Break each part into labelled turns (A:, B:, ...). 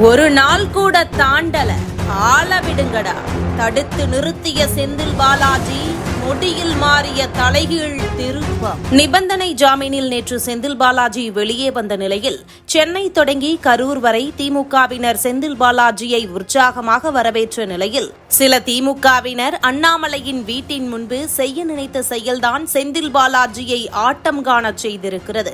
A: ஒரு நாள் கூட தாண்டல. ஆள விடுங்கடா. தடுத்து நிறுத்திய செந்தில் பாலாஜி முடியில் மாறிய தலைகீழ் திருப்பம். நிபந்தனை ஜாமீனில் நேற்று செந்தில் பாலாஜி வெளியே வந்த நிலையில் சென்னை தொடங்கி கரூர் வரை திமுகவினர் செந்தில் பாலாஜியை உற்சாகமாக வரவேற்ற நிலையில் சில திமுகவினர் அண்ணாமலையின் வீட்டின் முன்பு செய்ய நினைத்த செயல்தான் செந்தில் பாலாஜியை ஆட்டம் காணச் செய்திருக்கிறது.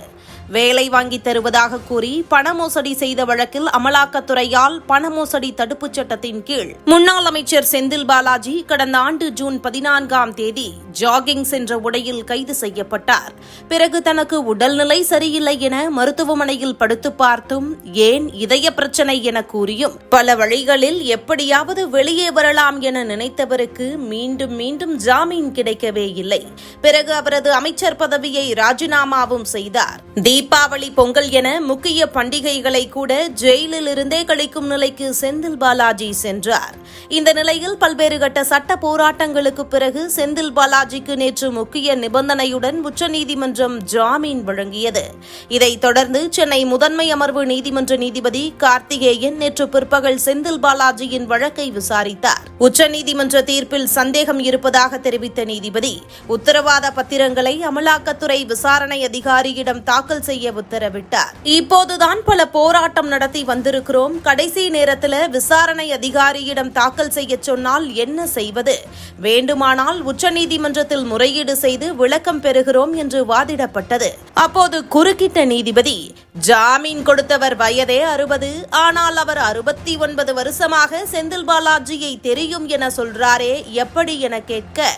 A: வேலை வாங்கி தருவதாக கூறி பண மோசடி செய்த வழக்கில் அமலாக்கத்துறையால் பண மோசடி தடுப்புச் சட்டத்தின் கீழ். முன்னாள் அமைச்சர் செந்தில் பாலாஜி கடந்த ஆண்டு ஜூன் பதினான்காம் தேதி ஜாகிங் சென்ற உடையில் கைது செய்யப்பட்டார். பிறகு தனக்கு உடல்நிலை சரியில்லை என மருத்துவமனையில் படுத்து பார்த்தும் ஏன் இதய பிரச்சனை என கூறியும் பல வழிகளில் எப்படியாவது வெளியே வரலாம் என நினைத்தவருக்கு மீண்டும் மீண்டும் ஜாமீன் கிடைக்கவே இல்லை. பிறகு அவரது அமைச்சர் பதவியை ராஜினாமாவும் செய்தார். தீபாவளி பொங்கல் என முக்கிய பண்டிகைகளை கூட ஜெயிலில் இருந்தே கழிக்கும் நிலைக்கு செந்தில் பாலாஜி சென்றார். இந்த நிலையில் பல்வேறு கட்ட சட்ட போராட்டங்களுக்கு பிறகு செந்தில் பாலாஜிக்கு நேற்று முக்கிய நிபந்தனையுடன் உச்சநீதிமன்றம் ஜாமீன் வழங்கியது. இதைத் தொடர்ந்து சென்னை முதன்மை அமர்வு நீதிமன்ற நீதிபதி கார்த்திகேயன் நேற்று பிற்பகல் செந்தில் பாலாஜியின் வழக்கை விசாரித்தார். உச்சநீதிமன்ற தீர்ப்பில் சந்தேகம் இருப்பதாக தெரிவித்த நீதிபதி உத்தரவாத பத்திரங்களை அமலாக்கத்துறை விசாரணை அதிகாரியிடம் தாக்கல் செய்ய உத்தரவிட்டார். இப்போதுதான் பல போராட்டம் நடத்தி வந்திருக்கிறோம். கடைசி நேரத்தில் விசாரணை அதிகாரியிடம் தாக்கல் செய்ய சொன்னால் என்ன செய்வது? வேண்டுமானால் உச்சநீதிமன்றத்தில் முறையீடு செய்து விளக்கம் பெறுகிறோம் என்று வாதிடப்பட்டது. அப்போது குறுக்கிட்ட நீதிபதி ஜாமீன் கொடுத்தவர் வயதே அறுபது ஆனால் அவர் அறுபத்தி ஒன்பது வருஷமாக செந்தில் பாலாஜியை தெரியும் என சொல்றாரே எப்படி என கேட்க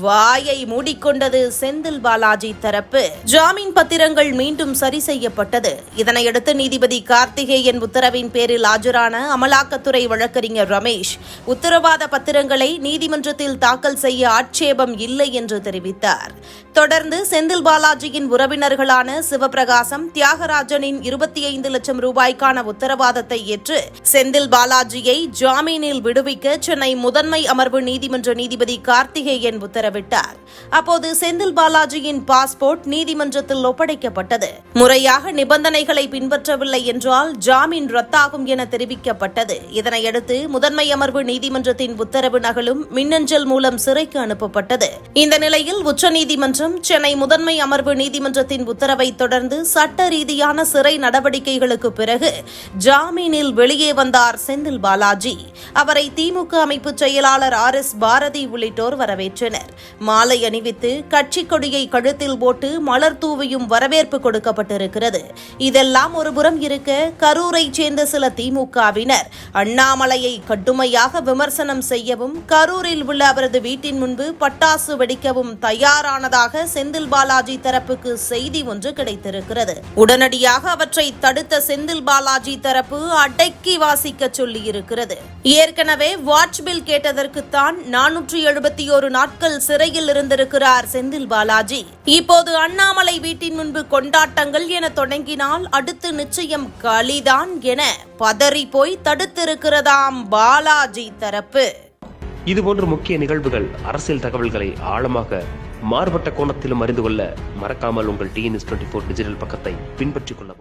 A: வாயை மூடிக்கொண்டது செந்தில் பாலாஜி தரப்பு. ஜாமீன் பத்திரங்கள் மீண்டும் சரி செய்யப்பட்டது. இதனையடுத்து நீதிபதி கார்த்திகேயன் உத்தரவின் பேரில் ஆஜரான அமலாக்கத்துறை வழக்கறிஞர் ரமேஷ் உத்தரவாத பத்திரங்களை நீதிமன்றத்தில் தாக்கல் செய்ய ஆட்சேபம் இல்லை என்று தெரிவித்தார். தொடர்ந்து செந்தில் பாலாஜியின் உறவினர்களான சிவபிரகாசம் தியாகராஜனின் இருபத்தி ஐந்து லட்சம் ரூபாய்க்கான உத்தரவாதத்தை ஏற்று செந்தில் பாலாஜியை ஜாமீனில் விடுவிக்க சென்னை முதன்மை அமர்வு நீதிமன்ற நீதிபதி கார்த்திகேயன் உத்தரவிட்டார். அப்போது செந்தில் பாலாஜியின் பாஸ்போர்ட் நீதிமன்றத்தில் ஒப்படைக்கப்பட்டது. முறையாக நிபந்தனைகளை பின்பற்றவில்லை என்றால் ஜாமீன் ரத்தாகும் என தெரிவிக்கப்பட்டது. இதனையடுத்து முதன்மை அமர்வு நீதிமன்றத்தின் உத்தரவு நகலும் மின்னஞ்சல் மூலம் சிறைக்கு அனுப்பப்பட்டது. இந்த நிலையில் உச்சநீதிமன்றம் சென்னை முதன்மை அமர்வு நீதிமன்றத்தின் உத்தரவை தொடர்ந்து சட்ட ரீதியான சிறை நடவடிக்கைகளுக்கு பிறகு ஜாமீனில் வெளியே வந்தார் செந்தில் பாலாஜி. அவரை திமுக அமைப்பு செயலாளர் ஆர் எஸ் பாரதி உள்ளிட்டோர் வரவேற்றனர். மாலை அணிவித்து கட்சி கொடியை கழுத்தில் போட்டு மலர் தூவியும் வரவேற்பு கொடுக்கப்பட்டிருக்கிறது. இதெல்லாம் ஒருபுறம் இருக்க கரூரைச் சேர்ந்த சில திமுகவினர் அண்ணாமலையை கடுமையாக விமர்சனம் செய்யவும் கரூரில் உள்ள அவரது வீட்டின் முன்பு பட்டாசு வெடிக்கவும் தயாரானதாக செந்தில் பாலாஜி தரப்புக்கு செய்தி ஒன்று கிடைத்திருக்கிறது. உடனடியாக அவற்றை தடுத்த செந்தில் பாலாஜி தரப்பு அடக்கி வாசிக்க சொல்லியிருக்கிறது. ஏற்கனவே வாட்ச் பில் கேட்டதற்குத்தான் நானூற்றி எழுபத்தி ஒரு நாட்கள் சிறையில் இருந்திருக்கிறார் செந்தில் பாலாஜி. இப்போது அண்ணாமலை வீட்டின் முன்பு கொண்டாட்டங்கள் என தொடங்கினால் அடுத்து நிச்சயம் களிதான் என பதறி போய் தடுத்திருக்கிறதாம் பாலாஜி தரப்பு.
B: இதுபோன்ற முக்கிய நிகழ்வுகள் அரசியல் தகவல்களை ஆழமாக மாறுபட்ட கோணத்திலும் அறிந்து கொள்ள மறக்காமல் உங்கள் டிஎன்எஸ் டுவெண்ட்டி ஃபோர் டிஜிட்டல் பக்கத்தை பின்பற்றிக் கொள்ளவும்.